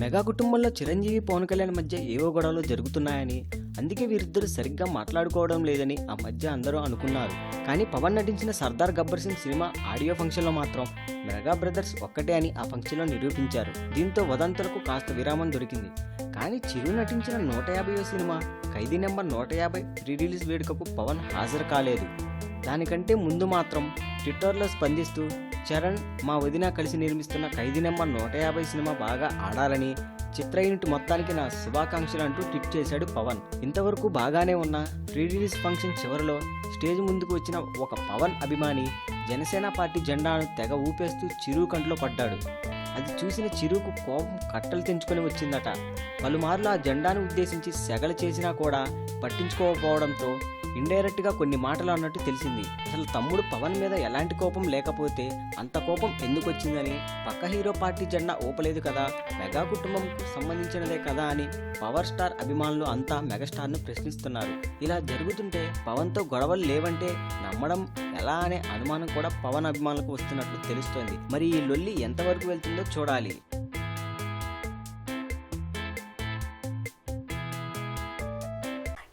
Mega కుటుంబంలో చిరంజీవి పవన్ కళ్యాణ్ మధ్య ఏవో గొడవలు జరుగుతున్నాయని అందుకే వీరిద్దరు సరిగ్గా మాట్లాడుకోవడం లేదని ఆ మధ్య అందరూ అనుకున్నారు. కానీ పవన్ నటించిన సర్దార్ గబ్బర్ సింగ్ సినిమా ఆడియో ఫంక్షన్లో మాత్రం మెగా బ్రదర్స్ ఒక్కటే అని ఆ ఫంక్షన్లో నిరూపించారు. దీంతో వదంతులకు కాస్త విరామం దొరికింది. కానీ చిరు నటించిన నూట యాభై సినిమా ఖైదీ నెంబర్ నూట యాభై ప్రీ రిలీజ్ వేడుకకు పవన్ హాజరు కాలేదు. దానికంటే ముందు మాత్రం ట్విట్టర్లో స్పందిస్తూ చరణ్ మా వదిన కలిసి నిర్మిస్తున్న ఖైదీ నెంబర్ నూట యాభై సినిమా బాగా ఆడాలని చిత్ర యూనిట్ మొత్తానికి నా శుభాకాంక్షలు అంటూ ట్వీట్ చేశాడు పవన్. ఇంతవరకు బాగానే ఉన్న ప్రీ రిలీజ్ ఫంక్షన్ చివరిలో స్టేజ్ ముందుకు వచ్చిన ఒక పవన్ అభిమాని జనసేన పార్టీ జెండాను తెగ ఊపేస్తూ చిరు కంట్లో పడ్డాడు. అది చూసిన చిరుకు కోపం కట్టలు తెంచుకొని వచ్చిందట. పలుమార్లు ఆ జెండాను ఉద్దేశించి సెగలు చేసినా కూడా పట్టించుకోకపోవడంతో ఇండైరెక్ట్గా కొన్ని మాటలు అన్నట్టు తెలిసింది. అసలు తమ్ముడు పవన్ మీద ఎలాంటి కోపం లేకపోతే అంత కోపం ఎందుకు వచ్చిందని పక్క హీరో పార్టీ జెండా ఊపలేదు కదా? మెగా కుటుంబంకు సంబంధించినదే కదా అని పవర్ స్టార్ అభిమానులు అంతా మెగాస్టార్ను ప్రశ్నిస్తున్నారు. ఇలా జరుగుతుంటే పవన్తో గొడవలు లేవంటే నమ్మడం ఎలా అనే అనుమానం కూడా పవన్ అభిమానులకు వస్తున్నట్లు తెలుస్తోంది. మరి ఈ లొల్లి ఎంతవరకు వెళ్తుందో చూడాలి.